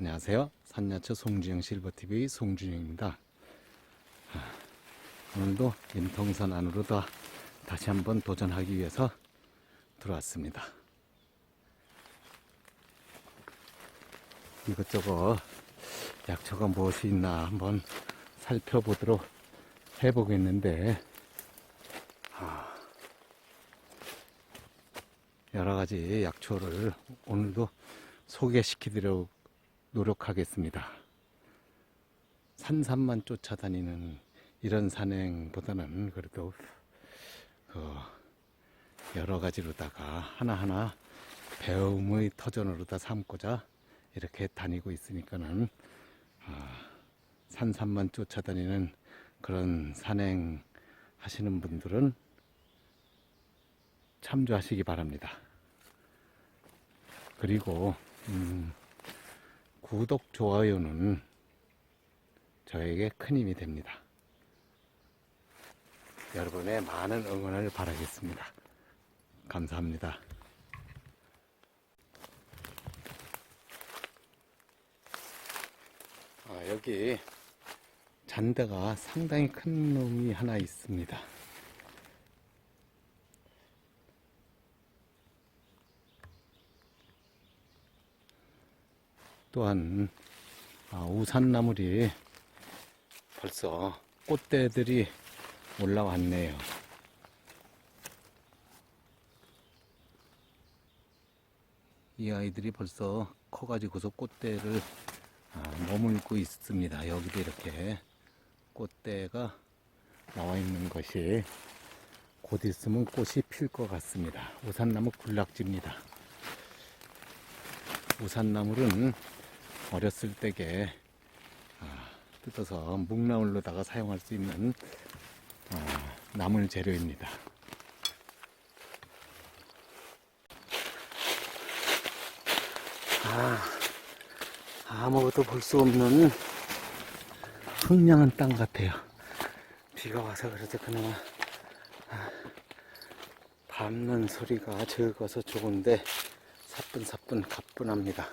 안녕하세요. 산야처 송주영 실버TV 송주영입니다. 아, 오늘도 인통선 안으로 다 다시 한번 도전하기 위해서 들어왔습니다. 이것저것 약초가 무엇이 있나 한번 살펴보도록 해보겠는데, 아, 여러 가지 약초를 오늘도 소개시키도록 노력하겠습니다. 산산만 쫓아다니는 이런 산행보다는 그래도 그 여러 가지로다가 하나하나 배움의 터전으로다 삼고자 이렇게 다니고 있으니까는 아, 산산만 쫓아다니는 그런 산행 하시는 분들은 참조하시기 바랍니다. 그리고 음, 구독, 좋아요는 저에게 큰 힘이 됩니다. 여러분의 많은 응원을 바라겠습니다. 감사합니다. 아, 여기 잔대가 상당히 큰 놈이 하나 있습니다. 또한 아, 우산나물이 벌써 꽃대들이 올라왔네요. 이 아이들이 벌써 커가지고서 꽃대를 아, 머물고 있습니다. 여기도 이렇게 꽃대가 나와 있는 것이 곧 있으면 꽃이 필 것 같습니다. 우산나무 군락지입니다. 우산나물은 어렸을 때게 아, 뜯어서 묵나물로다가 사용할 수 있는 아, 나물 재료입니다. 아, 아무것도 볼 수 없는 흥량한 땅 같아요. 비가 와서 그래도 그나마 아, 밟는 소리가 적어서 좋은데 사뿐사뿐 가뿐합니다.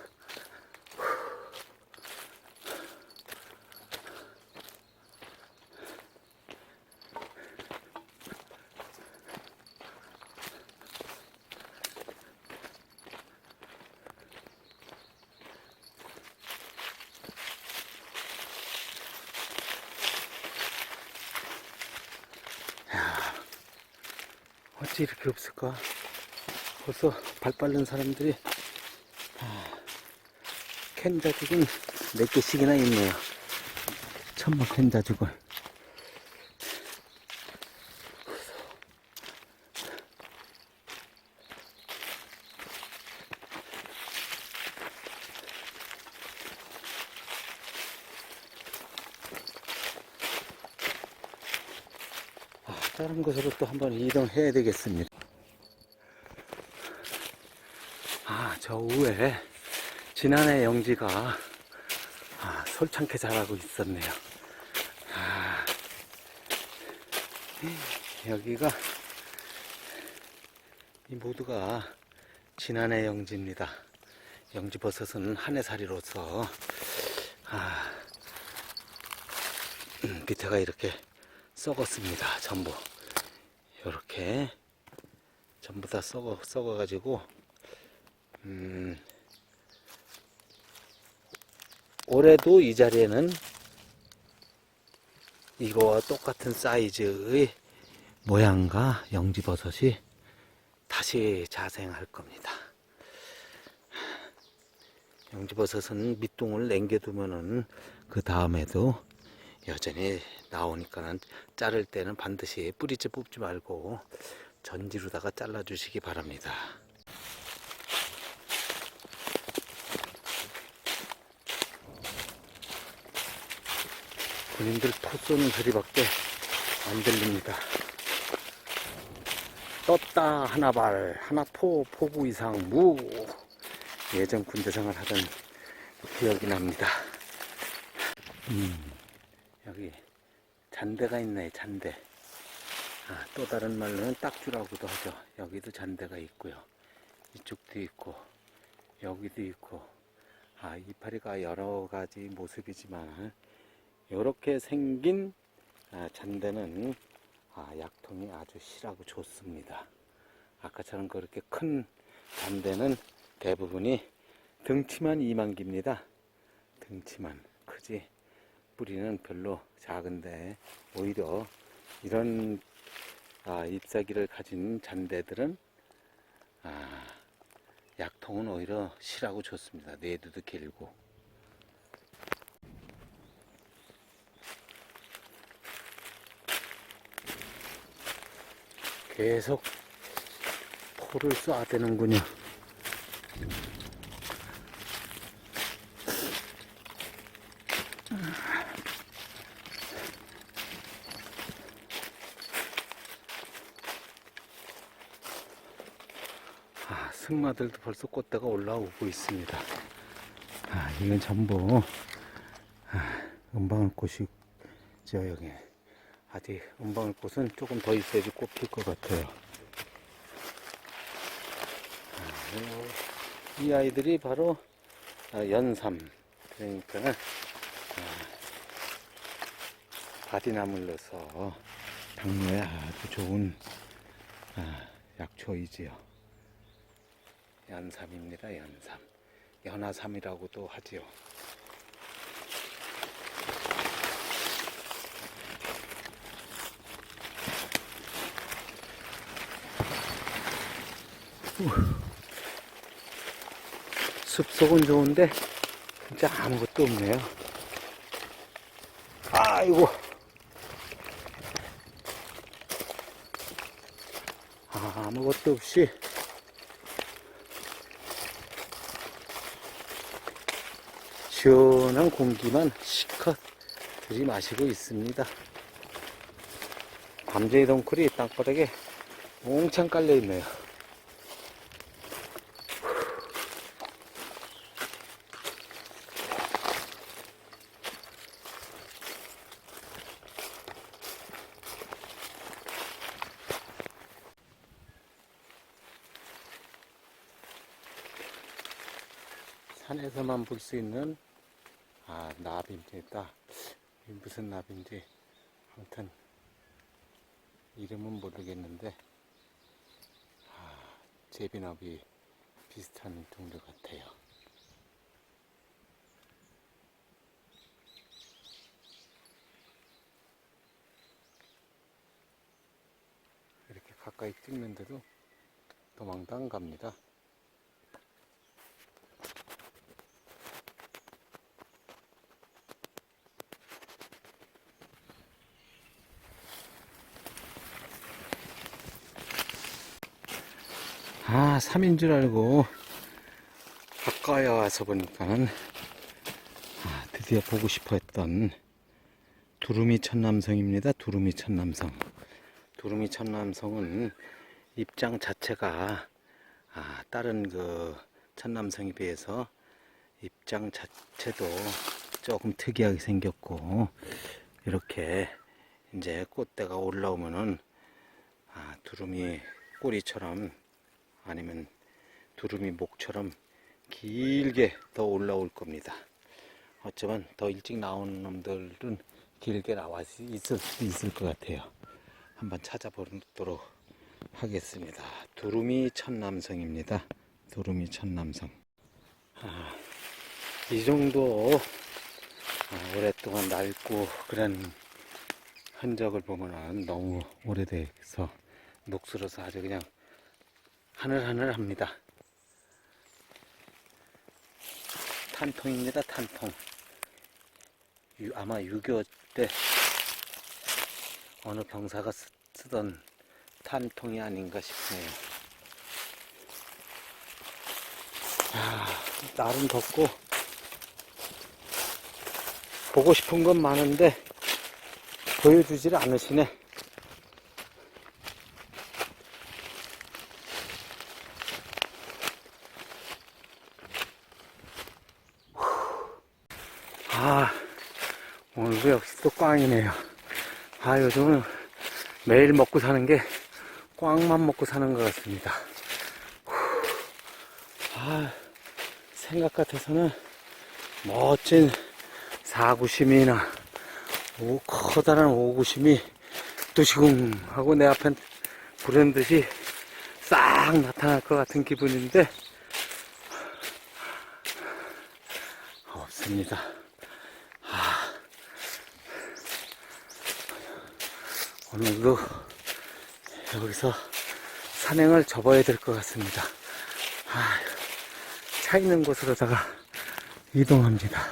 어찌 이렇게 없을까? 벌써 발 빠른 사람들이 아, 캔자죽은 몇 개씩이나 있네요. 천막 캔자죽을. 다른 곳으로 또 한번 이동해야 되겠습니다. 아, 저 위에 지난해 영지가 아, 솔창게 자라고 있었네요. 아, 여기가 이 모두가 지난해 영지입니다. 영지버섯은 한해살이로서 아, 음, 밑에가 이렇게 썩었습니다. 전부 이렇게 전부 다 썩어 썩어가지고 음, 올해도 이 자리에는 이거와 똑같은 사이즈의 모양과 영지버섯이 다시 자생할 겁니다. 영지버섯은 밑둥을 남겨두면은 그 다음에도 여전히 나오니까는 자를 때는 반드시 뿌리째 뽑지 말고 전지로다가 잘라 주시기 바랍니다. 본인들 토 쏘는 소리밖에 안 들립니다. 떴다 하나발 하나포 포구 이상 무 예전 군대 생활 하던 기억이 납니다. 음, 여기 잔대가 있네 잔대. 아, 또 다른 말로는 딱주라고도 하죠. 여기도 잔대가 있고요. 이쪽도 있고 여기도 있고 아, 이파리가 여러 가지 모습이지만 이렇게 생긴 아, 잔대는 아, 약통이 아주 실하고 좋습니다. 아까처럼 그렇게 큰 잔대는 대부분이 등치만 이만기입니다. 등치만 크지 뿌리는 별로 작은데 오히려 이런 아, 잎사귀를 가진 잔대들은 아, 약통은 오히려 실하고 좋습니다. 내두도 길고. 계속 포를 쏴야 되는군요. 아, 승마들도 벌써 꽃대가 올라오고 있습니다. 아, 이건 전부 아, 은방울꽃이 죠 여기. 아직 은방울꽃은 조금 더 있어야지 꽃 필 것 같아요. 아, 요- 이 아이들이 바로 아, 연삼. 그러니까 아, 바디나물 넣어서 당뇨에 아주 좋은 아, 약초이지요. 연삼입니다. 연삼. 연하삼이라고도 하지요. 숲속은 좋은데 진짜 아무것도 없네요. 아이고. 아무것도 없이 시원한 공기만 시컷 들이마시고 있습니다. 밤제이 덩쿨이 땅바닥에 몽창 깔려 있네요. 산에서만 볼 수 있는 아 나비입니다. 이 무슨 나비인지 아무튼 이름은 모르겠는데 아 제비나비 비슷한 종류 같아요. 이렇게 가까이 찍는데도 도망도 안 갑니다. 아, 3인 줄 알고 가까이 와서 보니까는 아, 드디어 보고 싶어 했던 두루미 천남성입니다. 두루미 천남성. 두루미 천남성은 입장 자체가 아, 다른 그 천남성에 비해서 입장 자체도 조금 특이하게 생겼고 이렇게 이제 꽃대가 올라오면은 아, 두루미 꼬리처럼 아니면 두루미 목처럼 길게 더 올라올 겁니다. 어쩌면 더 일찍 나오는 놈들은 길게 나와 있을 수도 있을 것 같아요. 한번 찾아보도록 하겠습니다. 두루미 천남성입니다. 두루미 천남성. 아, 이 정도 아, 오랫동안 낡고 그런 흔적을 보면은 너무 오래돼서 녹슬어서 아주 그냥 하늘하늘합니다. 탄통입니다. 탄통. 유- 아마 6.25 때 어느 병사가 쓰, 쓰던 탄통이 아닌가 싶네요. 아, 날은 덥고 보고 싶은 건 많은데 보여주질 않으시네. 아, 오늘도 역시 또 꽝이네요. 아, 요즘은 매일 먹고 사는 게 꽝만 먹고 사는 것 같습니다. 후, 아, 생각 같아서는 멋진 사구심이나 오, 커다란 오구심이 뚜시궁 하고 내 앞엔 부른 듯이 싹 나타날 것 같은 기분인데 없습니다. 오늘도 여기서 산행을 접어야 될 것 같습니다. 아, 차 있는 곳으로다가 이동합니다.